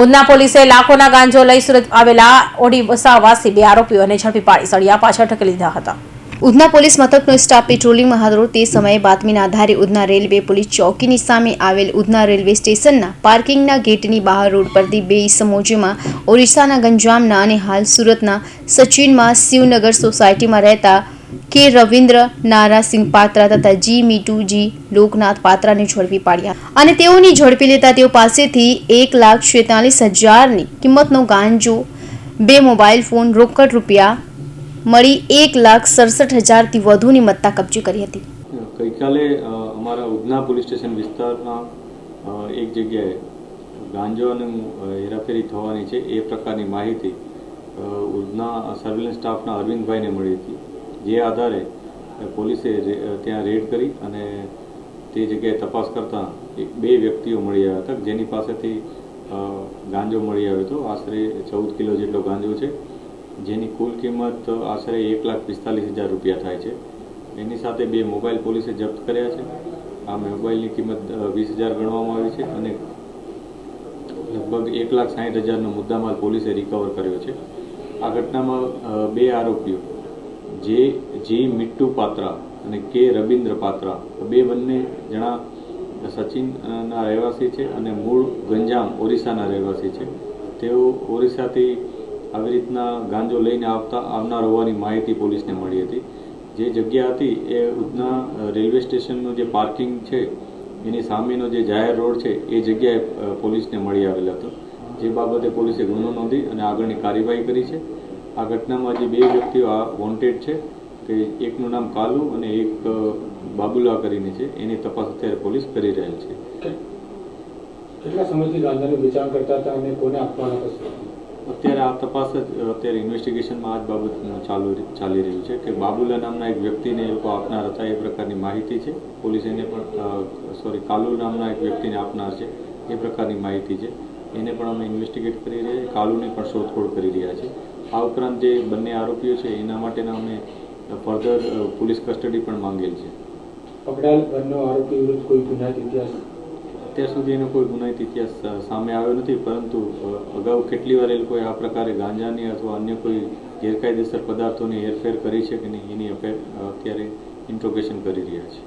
ઉધના પોલીસે લાખોના ગાંજો લઈ સુરત આવેલા ઓડી વસાવાસી બે આરોપીઓને ઝડપી પાડી સળિયા પાછળ ઠકી લીધા હતા. ઉધના પોલીસ મથકનો સ્ટાફ પેટ્રોલિંગમાં હાજર તે સમયે બાતમીના આધારે ઉધના રેલવે પોલીસ ચોકીની સામે આવેલ ઉધના રેલવે સ્ટેશનના પાર્કિંગના ગેટની બહાર રોડ પરથી બે સમોજીમાં જેમાં ઓરિસ્સાના ગંજામના અને હાલ સુરતના સચિનમાં શિવનગર સોસાયટીમાં રહેતા કે રવિન્દ્ર નારાસિંહ પાત્રા તથા જી મીટુ જી લોકનાથ પાત્રાને ઝડપી પાડ્યા. અને તેઓની ઝડપી લેતા તેઓ પાસેથી એક લાખ છેતાલીસ હજારની કિંમતનો ગાંજો બે મોબાઈલ ફોન રોકડ રૂપિયા મળી એક લાખ સડસઠ હજારથી વધુની મત્તા કબજે કરી હતી. ગઈકાલે અમારા ઉધના પોલીસ સ્ટેશન વિસ્તારમાં એક જગ્યાએ ગાંજાનું અ, હેરાફેરી થવાની છે એ પ્રકારની માહિતી ઉધના સર્વેલન્સ સ્ટાફના અરવિંદભાઈને મળી હતી. જે આધારે પોલીસે ત્યાં રેડ કરી અને તે જગ્યાએ તપાસ કરતાં બે વ્યક્તિઓ મળી આવ્યા હતા જેની પાસેથી ગાંજો મળી આવ્યો હતો. આશરે ચૌદ કિલો જેટલો ગાંજો છે. જેની કુલ કિંમત આશરે એક લાખ પિસ્તાલીસ હજાર રૂપિયા થાય છે. એની સાથે બે મોબાઈલ પોલીસે જપ્ત કર્યા છે. આ મોબાઈલની કિંમત વીસ હજાર ગણવામાં આવી છે અને લગભગ એક લાખ સાઠ હજારનો મુદ્દામાલ પોલીસે રિકવર કર્યો છે. આ ઘટનામાં બે આરોપીઓ જે, જી મિટ્ટુ પાત્રા અને કે રવિન્દ્ર પાત્રા બે બંને જણા સચિનના રહેવાસી છે અને મૂળ ગંજામ ઓરિસ્સાના રહેવાસી છે. તેઓ ઓરિસ્સાથી આવી રીતના ગાંજો લઈને આવતા, આવનાર હોવાની માહિતી પોલીસને મળી હતી. જે જગ્યા હતી એ ઉધના રેલવે સ્ટેશનનું જે પાર્કિંગ છે, એની સામેનો જે જાહેર રોડ છે, એ જગ્યાએ પોલીસને મળી આવેલ હતો. જે બાબતે પોલીસે ગુનો નોંધી અને આગળની કાર્યવાહી કરી છે. આ ઘટનામાં જે બે વ્યક્તિઓ આ વોન્ટેડ છે કે એકનું નામ કાલુ અને એક બાબુલા કરીને છે. એની તપાસ અત્યારે પોલીસ કરી રહેલ છે. કેટલા સમયથી ગાંજાનું વેચાણ કરતા હતા અને કોને આપવાના અત્યારે આ તપાસ જ અત્યારે ઇન્વેસ્ટિગેશનમાં આ જ બાબત ચાલુ ચાલી રહ્યું છે કે બાબુલા નામના એક વ્યક્તિને એ લોકો આપનાર હતા એ પ્રકારની માહિતી છે. પોલીસ એને પણ સોરી કાલુ નામના એક વ્યક્તિને આપનાર છે એ પ્રકારની માહિતી છે. એને પણ અમે ઇન્વેસ્ટિગેટ કરી રહ્યા છીએ. કાલુની પણ શોધખોળ કરી રહ્યા છે આ ઉપરાંત જે બંને આરોપીઓ છે એના માટેના અમે ફર્ધર પોલીસ કસ્ટડી પણ માંગેલ છે. પકડાયેલ બંને આરોપી વિરુદ્ધ કોઈ ગુનાહિત ઇતિહાસ? અત્યાર સુધી એનો કોઈ ગુનાહિત ઇતિહાસ સામે આવ્યો નથી પરંતુ અગાઉ કેટલી વાર એ લોકોએ આ પ્રકારે ગાંજાની અથવા અન્ય કોઈ ગેરકાયદેસર પદાર્થોની હેરફેર કરી છે કે નહીં એની અત્યારે ઇન્ટ્રોગેશન કરી રહ્યા છે.